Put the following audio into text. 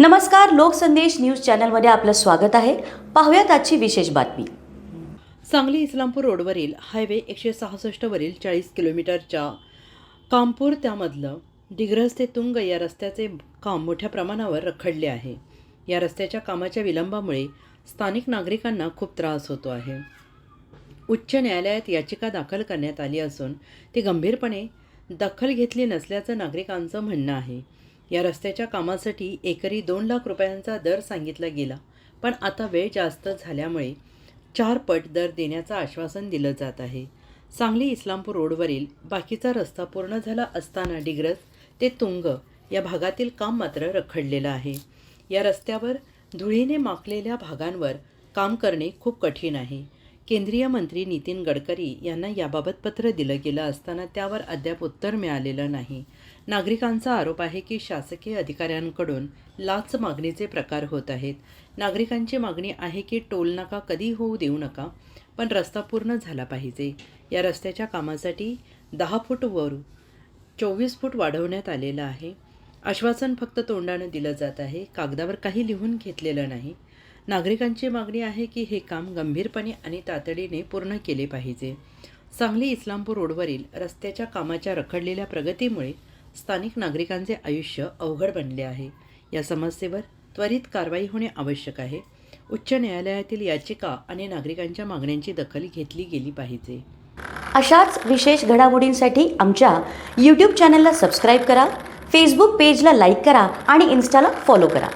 नमस्कार लोकसंदेश न्यूज चॅनलमध्ये आपलं स्वागत आहे. पाहूयात आजची विशेष बातमी. सांगली इस्लामपूर रोडवरील हायवे एकशे सहासष्टवरील चाळीस किलोमीटरच्या कामपूर त्यामधलं दिग्रस ते तुंग या रस्त्याचे काम मोठ्या प्रमाणावर रखडले आहे. या रस्त्याच्या कामाच्या विलंबामुळे स्थानिक नागरिकांना खूप त्रास होतो आहे. उच्च न्यायालयात याचिका दाखल करण्यात आली असून ती गंभीरपणे दखल घेतली नसल्याचं नागरिकांचं म्हणणं आहे. या रस्त्याच्या कामासाठी एकरी दोन लाख रुपयांचा दर सांगितला गेला. पण आता वेळ जास्त झाल्यामुळे चार पट दर देण्याचं आश्वासन दिलं जात आहे. सांगली इस्लामपूर रोडवरील बाकीचा रस्ता पूर्ण झाला असताना डिग्रस ते तुंग या भागातील काम मात्र रखडलेलं आहे. या रस्त्यावर धुळीने माकलेल्या भागांवर काम करणे खूप कठीण आहे. केंद्रीय मंत्री नितीन गडकरी यांना याबाबत पत्र दिलं गेलं असताना त्यावर अद्याप उत्तर मिळालेलं नाही. नागरिकांचा आरोप आहे की शासकीय अधिकाऱ्यांकडून लाच मागणीचे प्रकार होत आहेत. नागरिकांची मागणी आहे की टोल नाका कधी होऊ देऊ नका पण रस्ता पूर्ण झाला पाहिजे. या रस्त्याच्या कामासाठी दहा फूट वर चोवीस फूट वाढवण्यात आलेलं आहे. आश्वासन फक्त तोंडानं दिलं जात आहे. कागदावर काही लिहून घेतलेलं नाही. नागरिकांची मागणी आहे की हे काम गंभीरपणे आणि तातडीने पूर्ण केले पाहिजे. सांगली इस्लामपूर रोडवरील रस्त्याच्या कामाच्या रखडलेल्या प्रगतीमुळे स्थानिक नागरिकांचे आयुष्य अवघड बनले आहे. या समस्येवर त्वरित कारवाई होणे आवश्यक आहे. उच्च न्यायालयातील याचिका आणि नागरिकांच्या मागण्यांची दखल घेतली गेली पाहिजे. अशाच विशेष घडामोडींसाठी आमच्या यूट्यूब चॅनलला सबस्क्राईब करा फेसबुक पेजला लाईक करा आणि इन्स्टाला फॉलो करा.